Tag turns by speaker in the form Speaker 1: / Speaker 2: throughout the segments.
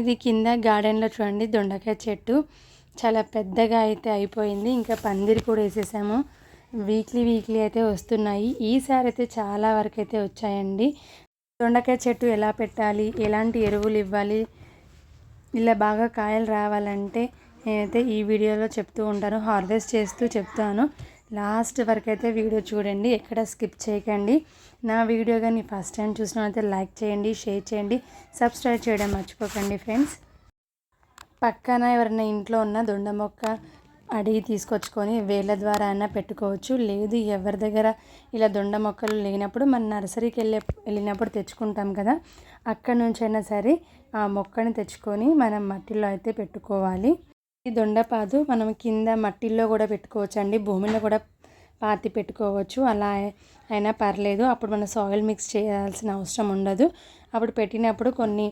Speaker 1: ఇది కింద గార్డెన్లో చూడండి దొండకాయ చెట్టు. చాలా పెద్దగా అయితే అయిపోయింది. ఇంకా పందిరి కూడా వేసేసాము. వీక్లీ వీక్లీ అయితే వస్తున్నాయి. ఈసారి అయితే చాలా వరకు అయితే వచ్చాయండి. దొండకాయ చెట్టు ఎలా పెట్టాలి? ఎలాంటి ఎరువులు ఇవ్వాలి? ఇలా బాగా కాయలు రావాలంటే నేనైతే ఈ వీడియోలో చెప్తూ ఉంటాను. హార్వెస్ట్ చేస్తూ చెప్తాను. లాస్ట్ వరకు అయితే వీడియో చూడండి ఎక్కడ స్కిప్ చేయకండి. నా వీడియో కానీ ఫస్ట్ టైం చూసినట్లయితే లైక్ చేయండి షేర్ చేయండి సబ్స్క్రైబ్ చేయడం మర్చిపోకండి ఫ్రెండ్స్. పక్కన ఎవరైనా ఇంట్లో ఉన్న దొండ మొక్క అడిగి తీసుకొచ్చుకొని వేళ్ళ ద్వారా అయినా పెట్టుకోవచ్చు. లేదు ఎవరి దగ్గర ఇలా దొండ మొక్కలు లేనప్పుడు మన నర్సరీకి వెళ్ళే వెళ్ళినప్పుడు తెచ్చుకుంటాం కదా. అక్కడ నుంచి అయినా సరే ఆ మొక్కని తెచ్చుకొని మనం మట్టిలో అయితే పెట్టుకోవాలి. ఈ దొండపాదు మనం కింద మట్టిల్లో కూడా పెట్టుకోవచ్చు అండి భూమిలో కూడా పాతి పెట్టుకోవచ్చు. అలా అయినా పర్లేదు. అప్పుడు మనం సాయిల్ మిక్స్ చేయాల్సిన అవసరం ఉండదు. అప్పుడు పెట్టినప్పుడు కొన్ని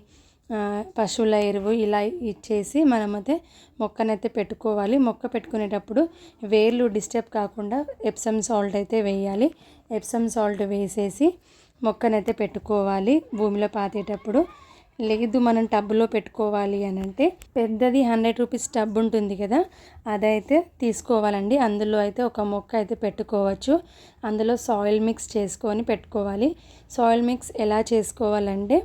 Speaker 1: పశువుల ఎరువు ఇలా ఇచ్చేసి మనమైతే మొక్కనైతే పెట్టుకోవాలి. మొక్క పెట్టుకునేటప్పుడు వేర్లు డిస్టర్బ్ కాకుండా ఎప్సమ్ సాల్ట్ అయితే వేయాలి. ఎప్సమ్ సాల్ట్ వేసేసి మొక్కనైతే పెట్టుకోవాలి. భూమిలో పాతేటప్పుడు లేదు మనం టబ్లో పెట్టుకోవాలి అని అంటే పెద్దది హండ్రెడ్ రూపీస్ టబ్ ఉంటుంది కదా అదైతే తీసుకోవాలండి. అందులో అయితే ఒక మొక్క అయితే పెట్టుకోవచ్చు. అందులో సాయిల్ మిక్స్ చేసుకొని పెట్టుకోవాలి. సాయిల్ మిక్స్ ఎలా చేసుకోవాలంటే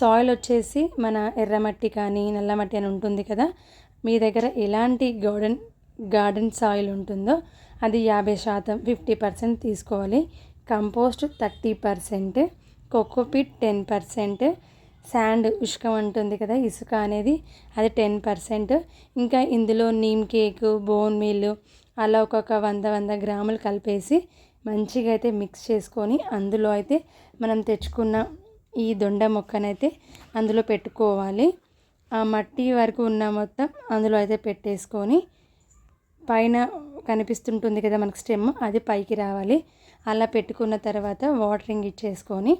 Speaker 1: సాయిల్ వచ్చేసి మన ఎర్రమట్టి కానీ నల్లమట్టి అని ఉంటుంది కదా మీ దగ్గర ఎలాంటి గార్డెన్ గార్డెన్ సాయిల్ ఉంటుందో అది యాభై శాతం ఫిఫ్టీ పర్సెంట్ తీసుకోవాలి. Compost thirty percent cocopeat ten percent sand ఉష్కం ఉంటుంది కదా ఇసుక అనేది అది టెన్ పర్సెంట్. ఇంకా ఇందులో నీమ్ కేకు బోన్ మీల్ అలా ఒక్కొక్క వంద వంద గ్రాములు కలిపేసి మంచిగా అయితే మిక్స్ చేసుకొని అందులో అయితే మనం తెచ్చుకున్న ఈ దొండ మొక్కనైతే అందులో పెట్టుకోవాలి. ఆ మట్టి వరకు ఉన్న మొత్తం అందులో అయితే పెట్టేసుకొని పైన కనిపిస్తుంటుంది కదా మనకు స్టెమ్ అది పైకి రావాలి. అలా పెట్టుకున్న తర్వాత వాటరింగ్ ఇచ్చేసుకొని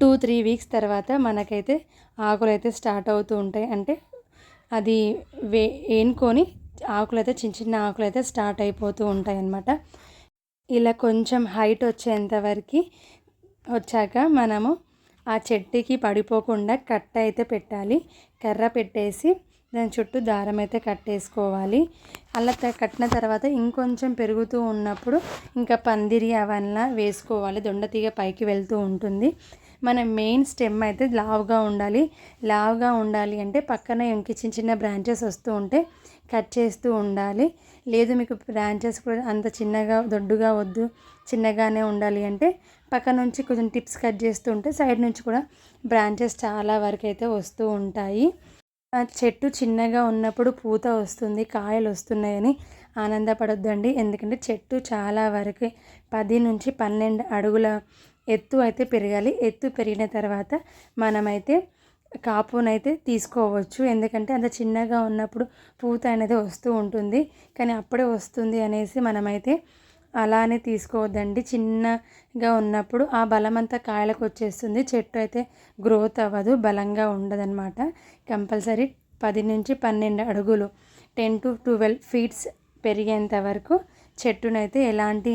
Speaker 1: టూ త్రీ వీక్స్ తర్వాత మనకైతే ఆకులు అయితే స్టార్ట్ అవుతూ ఉంటాయి. అంటే అది వే వేనుకొని ఆకులు అయితే చిన్న చిన్న ఆకులు అయితే స్టార్ట్ అయిపోతూ ఉంటాయి అన్నమాట. ఇలా కొంచెం హైట్ వచ్చేంతవరకు వచ్చాక మనము ఆ చెట్టుకి పడిపోకుండా కట్ట అయితే పెట్టాలి. కర్ర పెట్టేసి దాని చుట్టూ దారం అయితే కట్టేసుకోవాలి. అలా కట్టిన తర్వాత ఇంకొంచెం పెరుగుతూ ఉన్నప్పుడు ఇంకా పందిరి అవన్నీ వేసుకోవాలి. దొండతీగ పైకి వెళ్తూ ఉంటుంది. మన మెయిన్ స్టెమ్ అయితే లావుగా ఉండాలి. లావుగా ఉండాలి అంటే పక్కన ఇంక చిన్న చిన్న బ్రాంచెస్ వస్తూ ఉంటే కట్ చేస్తూ ఉండాలి. లేదు మీకు బ్రాంచెస్ కూడా అంత చిన్నగా దొడ్డుగా వద్దు చిన్నగానే ఉండాలి అంటే పక్క నుంచి కొంచెం టిప్స్ కట్ చేస్తూ ఉంటే సైడ్ నుంచి కూడా బ్రాంచెస్ చాలా వరకు అయితే వస్తూ ఉంటాయి. చెట్టు చిన్నగా ఉన్నప్పుడు పూత వస్తుంది కాయలు వస్తున్నాయని ఆనందపడొద్దండి. ఎందుకంటే చెట్టు చాలా వరకు పది నుంచి పన్నెండు అడుగుల ఎత్తు అయితే పెరగాలి. ఎత్తు పెరిగిన తర్వాత మనమైతే కాపునైతే తీసుకోవచ్చు. ఎందుకంటే అంత చిన్నగా ఉన్నప్పుడు పూత అనేది వస్తూ ఉంటుంది. కానీ అప్పుడే వస్తుంది అనేసి మనమైతే అలానే తీసుకోవద్దండి. చిన్నగా ఉన్నప్పుడు ఆ బలం అంతా కాయలకు వచ్చేస్తుంది. చెట్టు అయితే గ్రోత్ అవ్వదు. బలంగా ఉండదన్నమాట. కంపల్సరీ పది నుంచి పన్నెండు అడుగులు టెన్ టు ట్వెల్వ్ ఫీట్స్ పెరిగేంత వరకు చెట్టునైతే ఎలాంటి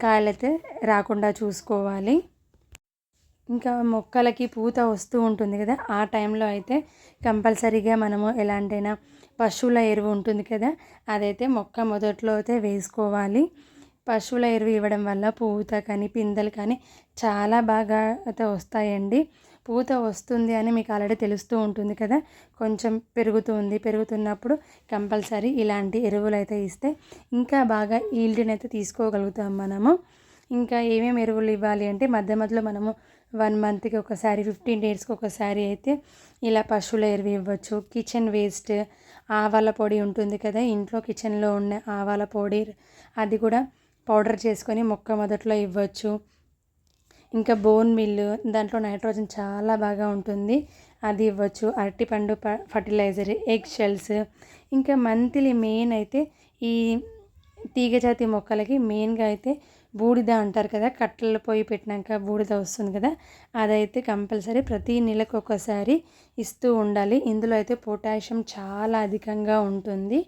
Speaker 1: కాయలైతే రాకుండా చూసుకోవాలి. ఇంకా మొక్కలకి పూత వస్తూ ఉంటుంది కదా ఆ టైంలో అయితే కంపల్సరీగా మనము ఎలాంటైనా పశువుల ఎరువు ఉంటుంది కదా అదైతే మొక్క మొదట్లో అయితే వేసుకోవాలి. పశువుల ఎరువు ఇవ్వడం వల్ల పూత కానీ పిందెలు కానీ చాలా బాగా అయితే వస్తాయండి. పూత వస్తుంది అని మీకు ఆల్రెడీ తెలుస్తూ ఉంటుంది కదా కొంచెం పెరుగుతుంది పెరుగుతున్నప్పుడు కంపల్సరీ ఇలాంటి ఎరువులు అయితే ఇస్తే ఇంకా బాగా ఈల్డ్ని అయితే తీసుకోగలుగుతాం మనము. ఇంకా ఏమేమి ఎరువులు ఇవ్వాలి అంటే మధ్య మధ్యలో మనము వన్ మంత్కి ఒకసారి ఫిఫ్టీన్ డేస్కి ఒకసారి అయితే ఇలా పశువుల ఎరువు ఇవ్వచ్చు. కిచెన్ వేస్ట్ ఆవాల పొడి ఉంటుంది కదా ఇంట్లో కిచెన్లో ఉన్న ఆవాల పొడి అది కూడా పౌడర్ చేసుకొని మొక్క మొదట్లో ఇవ్వచ్చు. ఇంకా బోన్ మిల్లు దాంట్లో నైట్రోజన్ చాలా బాగా ఉంటుంది అది ఇవ్వచ్చు. అరటిపండు ఫర్టిలైజర్ ఎగ్ షెల్స్. ఇంకా మంత్లీ మెయిన్ అయితే ఈ తీగజాతి మొక్కలకి మెయిన్గా అయితే బూడిద అంటారు కదా కట్టెల పొయ్యి పెట్టినాక బూడిద వస్తుంది కదా అదైతే కంపల్సరీ ప్రతి నెలకు ఒకసారి ఇస్తూ ఉండాలి. ఇందులో అయితే పొటాషియం చాలా అధికంగా ఉంటుంది.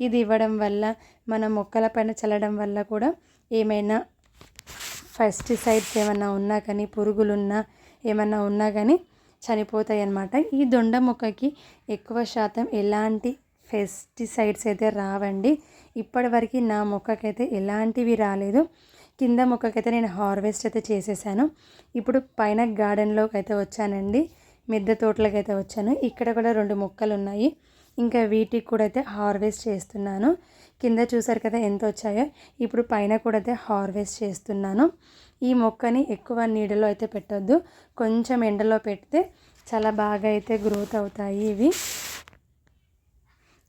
Speaker 1: ఇది ఇవ్వడం వల్ల మన మొక్కల పైన చల్లడం వల్ల కూడా ఏమైనా పెస్టిసైడ్స్ ఏమైనా ఉన్నా కానీ పురుగులున్నా ఏమైనా ఉన్నా కానీ చనిపోతాయి అన్నమాట ఈ దొండ మొక్కకి ఎక్కువ శాతం ఎలాంటి పెస్టిసైడ్స్ అయితే రావండి. ఇప్పటివరకు నా మొక్కకైతే ఎలాంటివి రాలేదు. కింద మొక్కకైతే నేను హార్వెస్ట్ అయితే చేసేసాను. ఇప్పుడు పైన గార్డెన్లోకి అయితే వచ్చానండి. మిద్దె తోటలోకి అయితే వచ్చాను. ఇక్కడ కూడా రెండు మొక్కలు ఉన్నాయి ఇంకా వీటికి కూడా అయితే హార్వెస్ట్ చేస్తున్నాను. కింద చూసారు కదా ఎంత వచ్చాయో? ఇప్పుడు పైన కూడా అయితే హార్వెస్ట్ చేస్తున్నాను. ఈ మొక్కని ఎక్కువ నీడలో అయితే పెట్టొద్దు. కొంచెం ఎండలో పెడితే చాలా బాగా అయితే గ్రోత్ అవుతాయి ఇవి.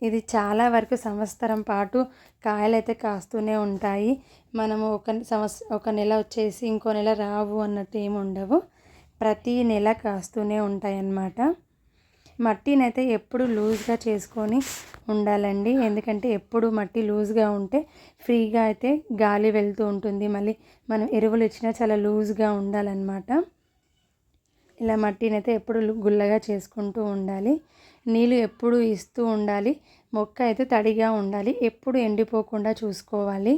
Speaker 1: ఇది చాలా వరకు సంవత్సరం పాటు కాయలైతే కాస్తూనే ఉంటాయి. మనము ఒక సంవత్సరం ఒక నెల వచ్చేసి ఇంకో నెల రావు అన్నట్టు ఏమి ఉండవు. ప్రతి నెల కాస్తూనే ఉంటాయి అన్నమాట మట్టిని అయితే ఎప్పుడు లూజ్గా చేసుకొని ఉండాలండి. ఎందుకంటే ఎప్పుడు మట్టి లూజ్గా ఉంటే ఫ్రీగా అయితే గాలి వెళ్తూ ఉంటుంది. మళ్ళీ మనం ఎరువులు ఇచ్చినా చాలా లూజ్గా ఉండాలన్నమాట. ఇలా మట్టిని అయితే ఎప్పుడు గుల్లగా చేసుకుంటూ ఉండాలి. నీళ్ళు ఎప్పుడు ఇస్తూ ఉండాలి. మొక్క అయితే తడిగా ఉండాలి. ఎప్పుడు ఎండిపోకుండా చూసుకోవాలి.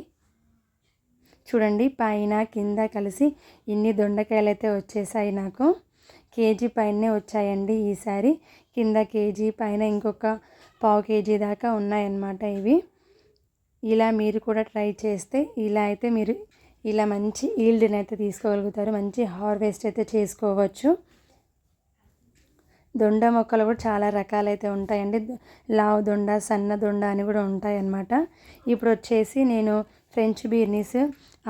Speaker 1: చూడండి పైన కింద కలిసి ఇన్ని దొండకాయలు అయితే వచ్చేసాయి నాకు. కేజీ పైనే వచ్చాయండి ఈసారి. కింద కేజీ పైన ఇంకొక పావు కేజీ దాకా ఉన్నాయన్నమాట ఇవి. ఇలా మీరు కూడా ట్రై చేస్తే ఇలా అయితే మీరు ఇలా మంచి ఈల్డ్ని అయితే తీసుకోగలుగుతారు. మంచి హార్వెస్ట్ అయితే చేసుకోవచ్చు. దొండ మొక్కలు కూడా చాలా రకాలైతే ఉంటాయండి. లావు దొండ సన్న దొండ అని కూడా ఉంటాయి అన్నమాట ఇప్పుడు వచ్చేసి నేను ఫ్రెంచ్ బీర్నీస్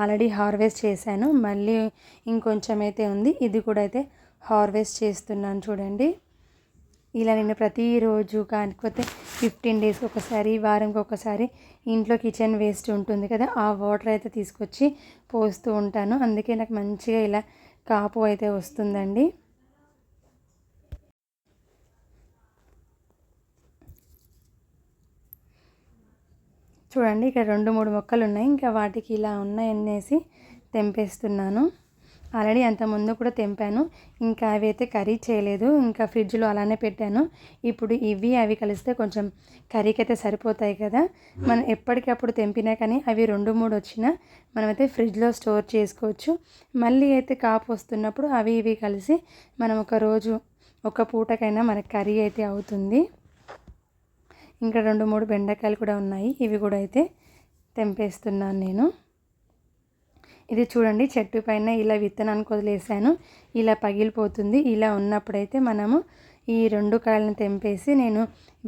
Speaker 1: ఆల్రెడీ హార్వెస్ట్ చేశాను. మళ్ళీ ఇంకొంచెం అయితే ఉంది ఇది కూడా అయితే హార్వెస్ట్ చేస్తున్నాను చూడండి. ఇలా నేను ప్రతిరోజు కాకపోతే ఫిఫ్టీన్ డేస్ ఒకసారి వారంకి ఒకసారి ఇంట్లో కిచెన్ వేస్ట్ ఉంటుంది కదా ఆ వాటర్ అయితే తీసుకొచ్చి పోస్తూ ఉంటాను. అందుకే నాకు మంచిగా ఇలా కాపు అయితే వస్తుందండి. చూడండి ఇక్కడ రెండు మూడు మొక్కలు ఉన్నాయి ఇంకా వాటికి ఇలా ఉన్నాయనేసి తెంపేస్తున్నాను. ఆల్రెడీ అంత ముందు కూడా తెంపాను. ఇంకా అవి అయితే కర్రీ చేయలేదు. ఇంకా ఫ్రిడ్జ్లో అలానే పెట్టాను. ఇప్పుడు ఇవి అవి కలిస్తే కొంచెం కర్రీకి అయితే సరిపోతాయి కదా. మనం ఎప్పటికప్పుడు తెంపినా కానీ అవి రెండు మూడు వచ్చినా మనమైతే ఫ్రిడ్జ్లో స్టోర్ చేసుకోవచ్చు. మళ్ళీ అయితే కాపు వస్తున్నప్పుడు అవి ఇవి కలిసి మనం ఒక రోజు ఒక పూటకైనా మనకు కర్రీ అయితే అవుతుంది. ఇంకా రెండు మూడు బెండకాయలు కూడా ఉన్నాయి. ఇవి కూడా అయితే తెంపేస్తున్నాను నేను. ఇది చూడండి చెట్టు పైన ఇలా విత్తనానికి వదిలేసాను ఇలా పగిలిపోతుంది. ఇలా ఉన్నప్పుడైతే మనము ఈ రెండు కాయలను తెంపేసి నేను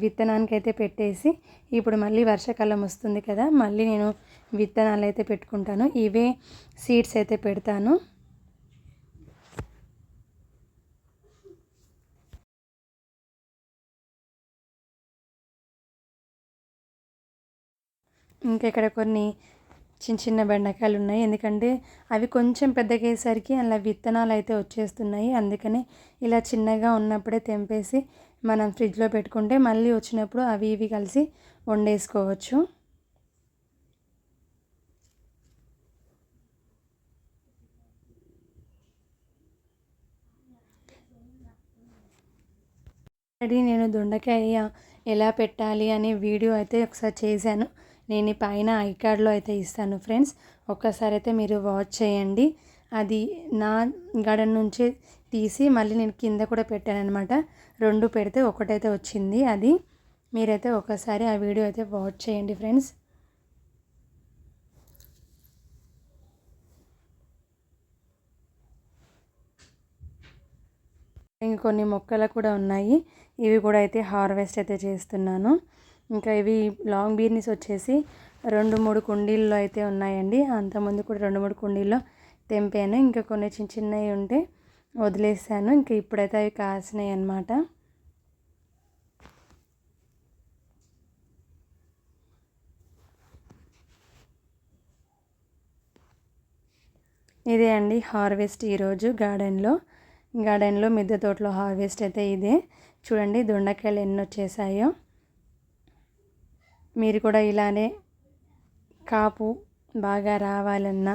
Speaker 1: విత్తనానికి అయితే పెట్టేసి ఇప్పుడు మళ్ళీ వర్షాకాలం వస్తుంది కదా మళ్ళీ నేను విత్తనాలు అయితే పెట్టుకుంటాను. ఇవే సీడ్స్ అయితే పెడతాను. ఇంకా ఇక్కడ కొన్ని చిన్న చిన్న బెండకాయలు ఉన్నాయి. ఎందుకంటే అవి కొంచెం పెద్దగయ్యేసరికి అలా విత్తనాలు అయితే వచ్చేస్తున్నాయి. అందుకనే ఇలా చిన్నగా ఉన్నప్పుడే తెంపేసి మనం ఫ్రిడ్జ్లో పెట్టుకుంటే మళ్ళీ వచ్చినప్పుడు అవి ఇవి కలిసి వండేసుకోవచ్చు. ఆల్రెడీ నేను దొండకాయ ఎలా పెట్టాలి అనే వీడియో అయితే ఒకసారి చేశాను. నేను పైన ఐ కార్డ్లో అయితే ఇస్తాను ఫ్రెండ్స్. ఒక్కసారి అయితే మీరు వాచ్ చేయండి. అది నా గడన్ నుంచి తీసి మళ్ళీ నేను కింద కూడా పెట్టాను అనమాట రెండు పెడితే ఒకటైతే వచ్చింది అది. మీరైతే ఒకసారి ఆ వీడియో అయితే వాచ్ చేయండి ఫ్రెండ్స్. ఇంకొన్ని మొక్కలు కూడా ఉన్నాయి. ఇవి కూడా అయితే హార్వెస్ట్ అయితే చేస్తున్నాను. ఇంకా ఇవి లాంగ్ బీర్నీస్ వచ్చేసి రెండు మూడు కుండీల్లో అయితే ఉన్నాయండి. అంతకుముందు కూడా రెండు మూడు కుండీల్లో తెంపాను. ఇంకా కొన్ని చిన్న చిన్నవి ఉంటే వదిలేసాను. ఇంకా ఇప్పుడైతే అవి కాసినాయి అన్నమాట. ఇదే అండి హార్వెస్ట్ ఈరోజు గార్డెన్లో. గార్డెన్లో మిద్దె తోటలో హార్వెస్ట్ అయితే ఇదే. చూడండి దొండకాయలు ఎన్ని వచ్చేసాయో. మీరు కూడా ఇలానే కాపు బాగా రావాలన్నా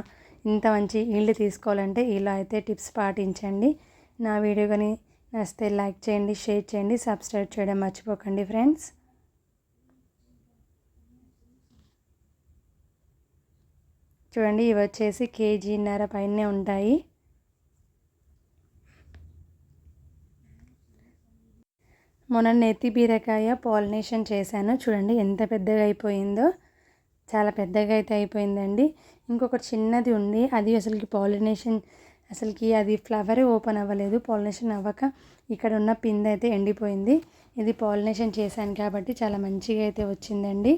Speaker 1: ఇంత మంచి ఇల్లు తీసుకోవాలంటే ఇలా అయితే టిప్స్ పాటించండి. నా వీడియో కానీ నచ్చితే లైక్ చేయండి షేర్ చేయండి సబ్స్క్రైబ్ చేయడం మర్చిపోకండి ఫ్రెండ్స్. చూడండి ఇవి వచ్చేసి కేజీన్నర పైనే ఉంటాయి. మొన్న నెత్తి బీరకాయ పాలినేషన్ చేశాను. చూడండి ఎంత పెద్దగా అయిపోయిందో. చాలా పెద్దగా అయితే అయిపోయిందండి. ఇంకొకటి చిన్నది ఉంది. అది అసలుకి పాలినేషన్ అసలుకి అది ఫ్లవరే ఓపెన్ అవ్వలేదు. పాలినేషన్ అవ్వక ఇక్కడ ఉన్న పిండి అయితే ఎండిపోయింది. ఇది పాలినేషన్ చేశాను కాబట్టి చాలా మంచిగా అయితే వచ్చిందండి.